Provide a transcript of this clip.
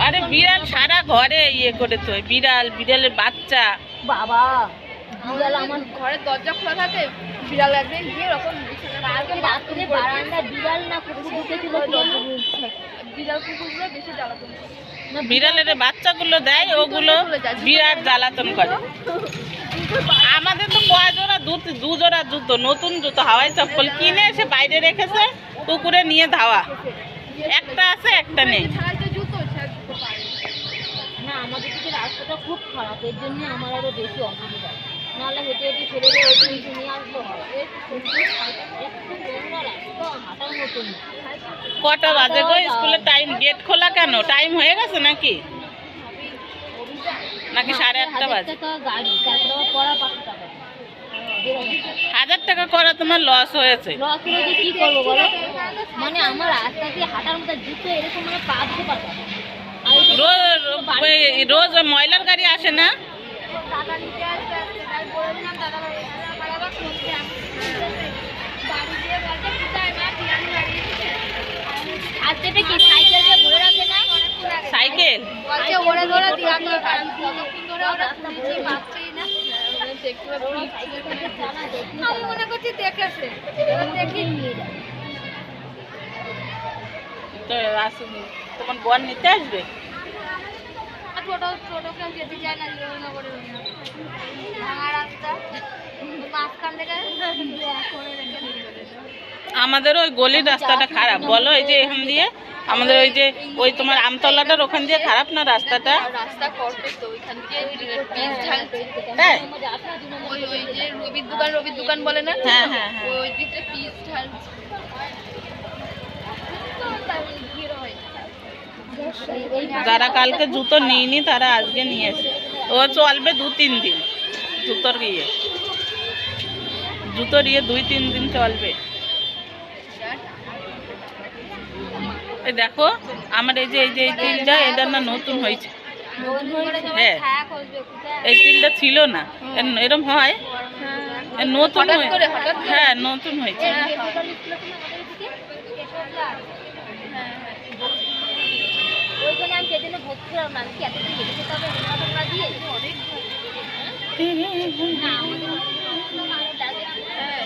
আরে বিড়াল সারা ঘরে ইয়ে করে তো বিড়াল বিড়ালের বাচ্চা। বাবা বিড়াল আমার ঘরের দরজা খোলা থাকে বিড়াল একদিন গিয়ে ওরকম কালকে রাত্রে বারান্দা বিড়াল না কুকুর ঢুকেছিল বিড়াল কুকুরগুলো বেশি জ্বালাতন না বিড়ালের বাচ্চাগুলো দেয় ওগুলো বিরাট জ্বালাতন করে। আমাদের তো কয় জোড়া দু- দু জোড়া জুতো নতুন জুতো হাওয়াই চপ্পল কিনে এসে বাইরে রেখেছে কুকুরে নিয়ে ধাওয়া। একটা আছে একটা নেই ছাড়াই যে জুতো ছাড়া জুতো পারে না রাস্তাটা খুব খারাপ। এর জন্য আমার আরও বেশি অসুবিধা। নাহলে হেঁটে হেঁটে ছেলেদের ওইটু নিচে নিয়ে আসলো হয় একটু নোংরা রাস্তা হাঁটার মতন কটা বাজে গো? স্কুলের টাইম গেট খোলা কেন? টাইম হয়ে গেছে নাকি? নাকি সাড়ে আটটা বাজে? গাড়ি তারপরে পড়া পাঁচশো টাকা হাজার টাকা করা তোমার লস হয়েছে। লস হলে কি করব বলো? মানে আমার রাস্তা দিয়ে হাঁটার মতো জুতো এরকম মানে পা দিতে পারতাম ওই- রোজ ওই ময়লার গাড়ি আসে না? সাইকেল দিয়ে ঘুরে রাখে না? সাইকেল? বলছে ওরে ধরে দিয়ে আমি বাড়ি কতক্ষণ ধরে ওরা খুঁজছি পাচ্ছি না দেখতে পাচ্ছি আমি মনে করছি দেখেছে। এবার দেখি। তো আস- তোমার বর নিতে আসবে? ছোট ছোট কেউ যেতে চায় না জোরনগরের ভাঙা রাস্তা মাঝখান থেকে করে আমাদের ওই গলির রাস্তাটা খারাপ। বলো এই যে এখান দিয়ে আমাদের ওই যে ওই তোমার আমতলাটার ওখান দিয়ে খারাপ না রাস্তাটা? রাস্তা করবে তো ওইখান দিয়ে হ্যাঁ ওই ওই যে রবির দোকান রবির দোকান বলে না? হ্যাঁ, হ্যাঁ, হ্যাঁ। ওই দিকটা পিস ঢালছে ভিড় হয় যারা কালকে জুতো নিইনি তারা আজকে নিয়েছে ও চলবে দু তিন দিন জুতোর ইয়ে। জুতোর ইয়ে দুই তিন দিন চলবে। এই দেখো আমার এই যে এই যে এই তিলটা এটা না নতুন হয়েছে। হ্যাঁ এই তিলটা ছিল না। এর- এরম হয়। নতুন হয়ে- হঠাৎ করে? হ্যাঁ নতুন হয়েছে। ওইখানে আমি সেদিনে ভর্তি ছিলাম না আমি কি এতদিন হেঁটে যেতে হবে হেঁটে দিয়ে অনেক না আমাদের লাগে হ্যাঁ